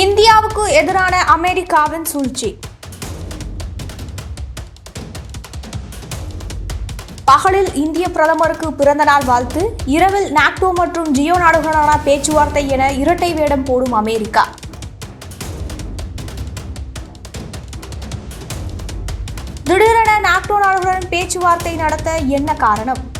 இந்தியாவுக்கு எதிரான அமெரிக்காவின் சூழ்ச்சி. பகலில் இந்திய பிரதமருக்கு பிறந்த நாள் வாழ்த்து இரவில் நாக்டோ மற்றும் ஜியோ நாடுகளான பேச்சுவார்த்தை என இரட்டை வேடம் போடும் அமெரிக்கா. திடீரென நாக்டோ நாடுகளுடன் பேச்சுவார்த்தை நடத்த என்ன காரணம்?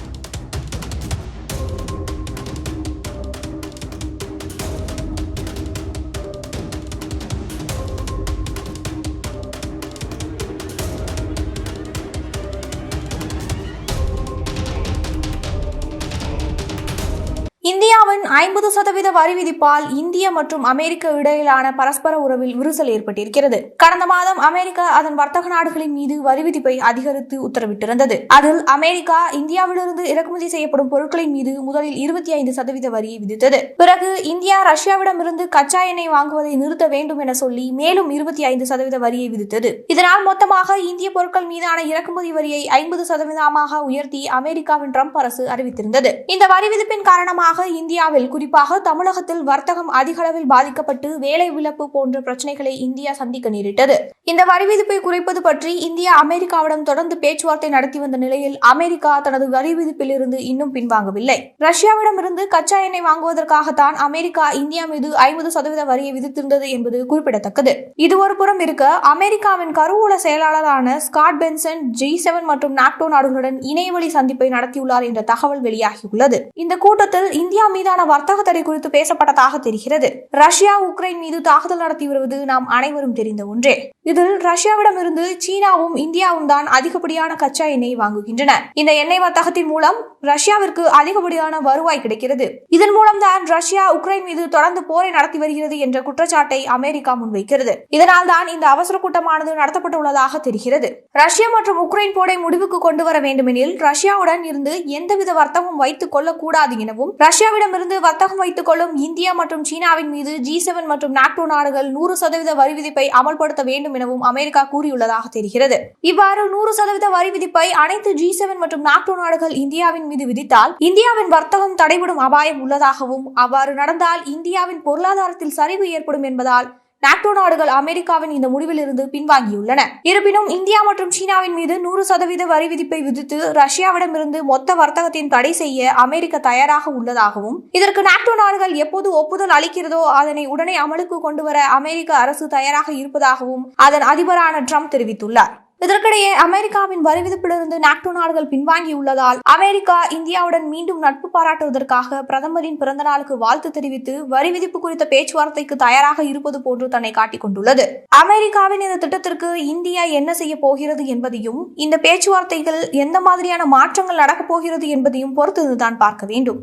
இந்தியாவின் ஐம்பது சதவீத வரி விதிப்பால் இந்திய மற்றும் அமெரிக்க இடையிலான பரஸ்பர உறவில் விரிசல் ஏற்பட்டிருக்கிறது. கடந்த மாதம் அமெரிக்கா அதன் வர்த்தக நாடுகளின் மீது வரி விதிப்பை அதிகரித்து உத்தரவிட்டிருந்தது. அதில் அமெரிக்கா இந்தியாவிலிருந்து இறக்குமதி செய்யப்படும் பொருட்களின் மீது முதலில் இருபத்தி ஐந்து சதவீத வரியை விதித்தது. பிறகு இந்தியா ரஷ்யாவிடமிருந்து கச்சா எண்ணெய் வாங்குவதை நிறுத்த வேண்டும் என சொல்லி மேலும் இருபத்தி ஐந்து சதவீத வரியை விதித்தது. இதனால் மொத்தமாக இந்திய பொருட்கள் மீதான இறக்குமதி வரியை ஐம்பது சதவீதமாக உயர்த்தி அமெரிக்காவின் ட்ரம்ப் அரசு அறிவித்திருந்தது. இந்த வரி விதிப்பின் காரணமாக காரணமாக இந்தியாவில் குறிப்பாக தமிழகத்தில் வர்த்தகம் அதிக அளவில் பாதிக்கப்பட்டு வேலை இழப்பு போன்ற பிரச்சனைகளை இந்தியா சந்திக்க நேரிட்டது. இந்த வரி விதிப்பை குறைப்பது பற்றி இந்தியா அமெரிக்காவிடம் தொடர்ந்து பேச்சுவார்த்தை நடத்தி வந்த நிலையில் அமெரிக்கா தனது வரி விதிப்பில் இருந்து இன்னும் பின்வாங்கவில்லை. ரஷ்யாவிடமிருந்து கச்சா எண்ணெய் வாங்குவதற்காகத்தான் அமெரிக்கா இந்தியா மீது ஐம்பது சதவீத வரியை விதித்திருந்தது என்பது குறிப்பிடத்தக்கது. இது ஒரு புறம் இருக்க அமெரிக்காவின் கருவூல செயலாளரான ஸ்காட் பென்சன் ஜி செவன் மற்றும் நாக்டோ நாடுகளுடன் இணையவழி சந்திப்பை நடத்தியுள்ளார் என்ற தகவல் வெளியாகியுள்ளது. இந்த கூட்டத்தில் இந்தியா மீதான வர்த்தக தடை குறித்து பேசப்பட்டதாக தெரிகிறது. ரஷ்யா உக்ரைன் மீது தாக்குதல் நடத்தி வருவது நாம் அனைவரும் தெரிந்த ஒன்றே. இதில் ரஷ்யாவிடமிருந்து சீனாவும் இந்தியாவும் தான் அதிகப்படியான கச்சா எண்ணெய் வாங்குகின்றன. இந்த எண்ணெய் வர்த்தகத்தின் மூலம் ரஷ்யாவிற்கு அதிகப்படியான வருவாய் கிடைக்கிறது. இதன் மூலம்தான் ரஷ்யா உக்ரைன் மீது தொடர்ந்து போரை நடத்தி வருகிறது என்ற குற்றச்சாட்டை அமெரிக்கா முன்வைக்கிறது. இதனால் தான் இந்த அவசர கூட்டமானது நடத்தப்பட்டுள்ளதாக தெரிகிறது. ரஷ்யா மற்றும் உக்ரைன் போரை முடிவுக்கு கொண்டு வர வேண்டுமெனில் ரஷ்யாவுடன் இருந்து எந்தவித வர்த்தகம் வைத்துக் கொள்ளக்கூடாது எனவும் ரஷ்யாவிடமிருந்து வர்த்தகம் வைத்துக் கொள்ளும் இந்தியா மற்றும் சீனாவின் மீது ஜி செவன் மற்றும் நாக்டோ நாடுகள் நூறு சதவீத வரி விதிப்பை அமல்படுத்த வேண்டும் எனவும் அமெரிக்கா கூறியுள்ளதாக தெரிகிறது. இவ்வாறு நூறு சதவீத வரி விதிப்பை அனைத்து ஜி செவன் மற்றும் நாக்டோ நாடுகள் இந்தியாவின் மீது விதித்தால் இந்தியாவின் வர்த்தகம் தடைபடும் அபாயம் உள்ளதாகவும் அவ்வாறு நடந்தால் இந்தியாவின் பொருளாதாரத்தில் சரிவு ஏற்படும் என்பதால் நாட்டோ நாடுகள் அமெரிக்காவின் இந்த முடிவிலிருந்து பின்வாங்கியுள்ளன. இருப்பினும் இந்தியா மற்றும் சீனாவின் மீது நூறு சதவீத வரி விதிப்பை விதித்து ரஷ்யாவிடமிருந்து மொத்த வர்த்தகத்தின் தடை செய்ய அமெரிக்கா தயாராக உள்ளதாகவும் இதற்கு நாட்டோ நாடுகள் எப்போது ஒப்புதல் அளிக்கிறதோ அதனை உடனே அமலுக்கு கொண்டு வர அமெரிக்க அரசு தயாராக இருப்பதாகவும் அதன் அதிபரான ட்ரம்ப் தெரிவித்துள்ளார். இதற்கிடையே அமெரிக்காவின் வரிவிதிப்பிலிருந்து நாக்டோ நாடுகள் பின்வாங்கியுள்ளதால் அமெரிக்கா இந்தியாவுடன் மீண்டும் நட்பு பாராட்டுவதற்காக பிரதமரின் பிறந்த நாளுக்கு வாழ்த்து தெரிவித்து வரி விதிப்பு குறித்த பேச்சுவார்த்தைக்கு தயாராக இருப்பது போன்று தன்னை காட்டிக் கொண்டுள்ளது. அமெரிக்காவின் இந்த திட்டத்திற்கு இந்தியா என்ன செய்ய போகிறது என்பதையும் இந்த பேச்சுவார்த்தைகள் எந்த மாதிரியான மாற்றங்கள் நடக்கப் போகிறது என்பதையும் பொறுத்திருந்துதான் பார்க்க வேண்டும்.